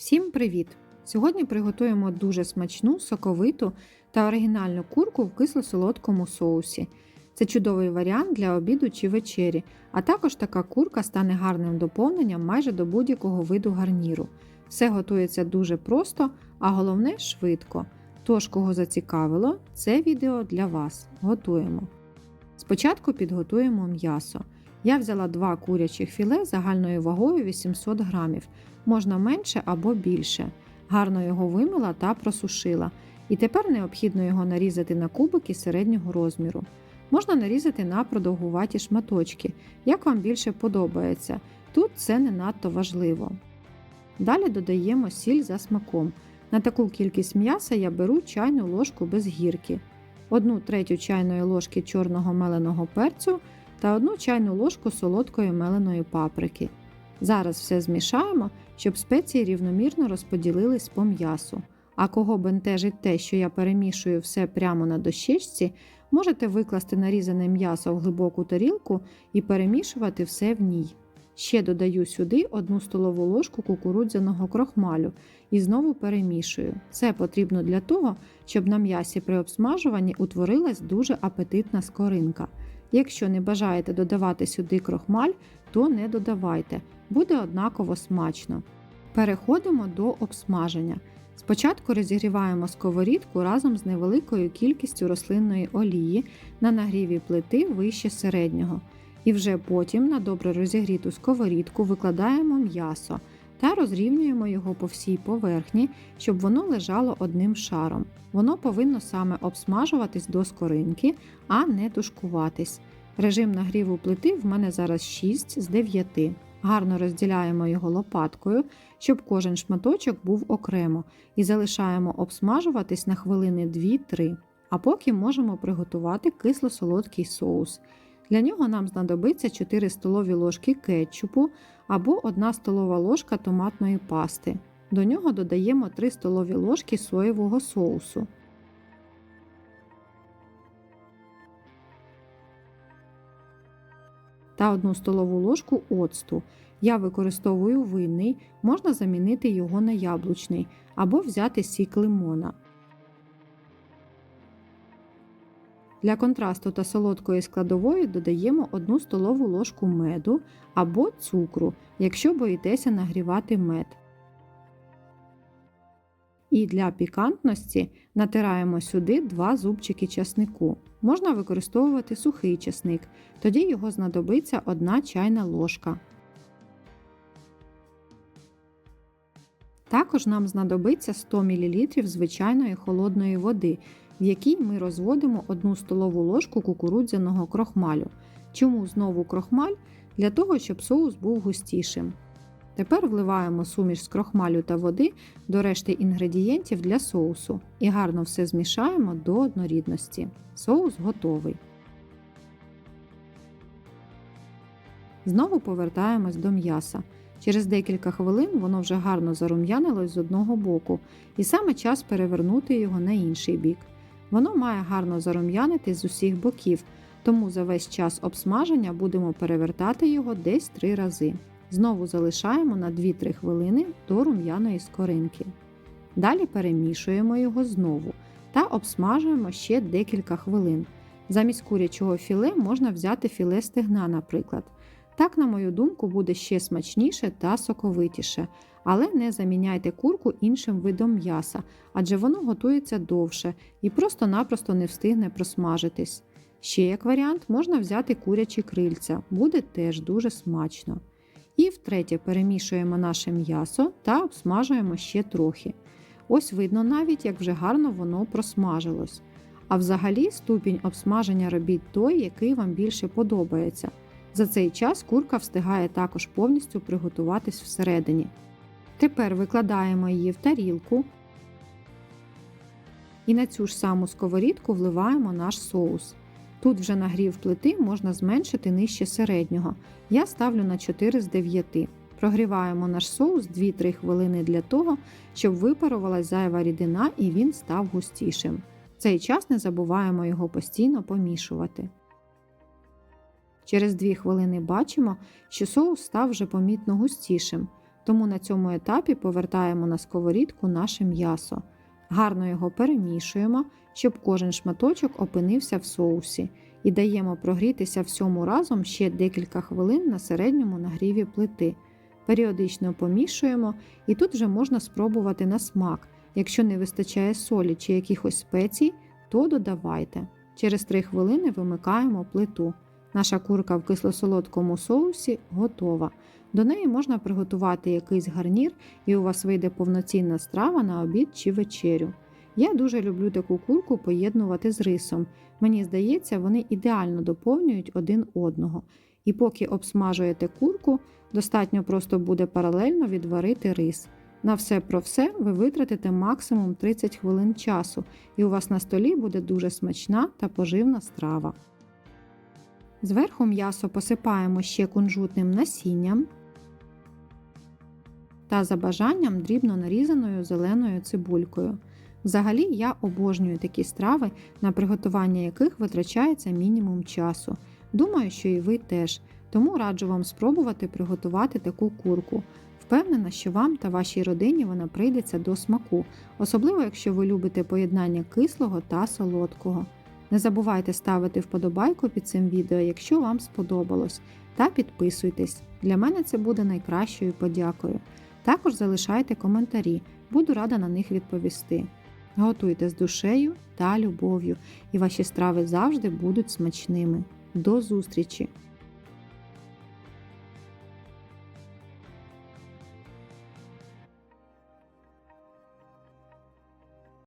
Всім привіт! Сьогодні приготуємо дуже смачну, соковиту та оригінальну курку в кисло-солодкому соусі. Це чудовий варіант для обіду чи вечері, а також така курка стане гарним доповненням майже до будь-якого виду гарніру. Все готується дуже просто, а головне швидко. Тож, кого зацікавило, це відео для вас. Готуємо. Спочатку підготуємо м'ясо. Я взяла два курячих філе загальною вагою 800 грамів, можна менше або більше. Гарно його вимила та просушила. І тепер необхідно його нарізати на кубики середнього розміру. Можна нарізати на продовгуваті шматочки, як вам більше подобається. Тут це не надто важливо. Далі додаємо сіль за смаком. На таку кількість м'яса я беру чайну ложку без гірки, 1 третю чайної ложки чорного меленого перцю та 1 чайну ложку солодкої меленої паприки. Зараз все змішаємо, щоб спеції рівномірно розподілились по м'ясу. А кого бентежить те, що я перемішую все прямо на дощечці, можете викласти нарізане м'ясо в глибоку тарілку і перемішувати все в ній. Ще додаю сюди 1 столову ложку кукурудзяного крохмалю і знову перемішую. Це потрібно для того, щоб на м'ясі при обсмажуванні утворилась дуже апетитна скоринка. Якщо не бажаєте додавати сюди крохмаль, то не додавайте, буде однаково смачно. Переходимо до обсмаження. Спочатку розігріваємо сковорідку разом з невеликою кількістю рослинної олії на нагріві плити вище середнього. І вже потім на добре розігріту сковорідку викладаємо м'ясо та розрівнюємо його по всій поверхні, щоб воно лежало одним шаром. Воно повинно саме обсмажуватись до скоринки, а не тушкуватись. Режим нагріву плити в мене зараз 6 з 9. Гарно розділяємо його лопаткою, щоб кожен шматочок був окремо, і залишаємо обсмажуватись на хвилини 2-3. А поки можемо приготувати кисло-солодкий соус. Для нього нам знадобиться 4 столові ложки кетчупу або 1 столова ложка томатної пасти. До нього додаємо 3 столові ложки соєвого соусу. Та 1 столову ложку оцту. Я використовую винний, можна замінити його на яблучний або взяти сік лимона. Для контрасту та солодкої складової додаємо 1 столову ложку меду або цукру, якщо боїтеся нагрівати мед. І для пікантності натираємо сюди 2 зубчики часнику. Можна використовувати сухий часник, тоді його знадобиться 1 чайна ложка. Також нам знадобиться 100 мл звичайної холодної води, в якій ми розводимо 1 столову ложку кукурудзяного крохмалю. Чому знову крохмаль? Для того, щоб соус був густішим. Тепер вливаємо суміш з крохмалю та води до решти інгредієнтів для соусу і гарно все змішаємо до однорідності. Соус готовий. Знову повертаємось до м'яса. Через декілька хвилин воно вже гарно зарум'янилось з одного боку, і саме час перевернути його на інший бік. Воно має гарно зарум'янити з усіх боків, тому за весь час обсмаження будемо перевертати його десь 3 рази. Знову залишаємо на 2-3 хвилини до рум'яної скоринки. Далі перемішуємо його знову та обсмажуємо ще декілька хвилин. Замість курячого філе можна взяти філе стегна, наприклад. Так, на мою думку, буде ще смачніше та соковитіше, але не заміняйте курку іншим видом м'яса, адже воно готується довше і просто-напросто не встигне просмажитись. Ще як варіант, можна взяти курячі крильця, буде теж дуже смачно. І втретє перемішуємо наше м'ясо та обсмажуємо ще трохи. Ось видно навіть, як вже гарно воно просмажилось. А взагалі ступінь обсмаження робіть той, який вам більше подобається. За цей час курка встигає також повністю приготуватись всередині. Тепер викладаємо її в тарілку і на цю ж саму сковорідку вливаємо наш соус. Тут вже нагрів плити можна зменшити нижче середнього. Я ставлю на 4 з 9. Прогріваємо наш соус 2-3 хвилини для того, щоб випарувалась зайва рідина і він став густішим. Цей час не забуваємо його постійно помішувати. Через 2 хвилини бачимо, що соус став вже помітно густішим. Тому на цьому етапі повертаємо на сковорідку наше м'ясо. Гарно його перемішуємо, щоб кожен шматочок опинився в соусі, і даємо прогрітися всьому разом ще декілька хвилин на середньому нагріві плити. Періодично помішуємо, і тут вже можна спробувати на смак. Якщо не вистачає солі чи якихось спецій, то додавайте. Через 3 хвилини вимикаємо плиту. Наша курка в кисло-солодкому соусі готова. До неї можна приготувати якийсь гарнір, і у вас вийде повноцінна страва на обід чи вечерю. Я дуже люблю таку курку поєднувати з рисом. Мені здається, вони ідеально доповнюють один одного. І поки обсмажуєте курку, достатньо просто буде паралельно відварити рис. На все про все ви витратите максимум 30 хвилин часу, і у вас на столі буде дуже смачна та поживна страва. Зверху м'ясо посипаємо ще кунжутним насінням та за бажанням дрібно нарізаною зеленою цибулькою. Взагалі я обожнюю такі страви, на приготування яких витрачається мінімум часу. Думаю, що і ви теж, тому раджу вам спробувати приготувати таку курку. Впевнена, що вам та вашій родині вона прийдеться до смаку, особливо якщо ви любите поєднання кислого та солодкого. Не забувайте ставити вподобайку під цим відео, якщо вам сподобалось, та підписуйтесь. Для мене це буде найкращою подякою. Також залишайте коментарі, буду рада на них відповісти. Готуйте з душею та любов'ю, і ваші страви завжди будуть смачними. До зустрічі!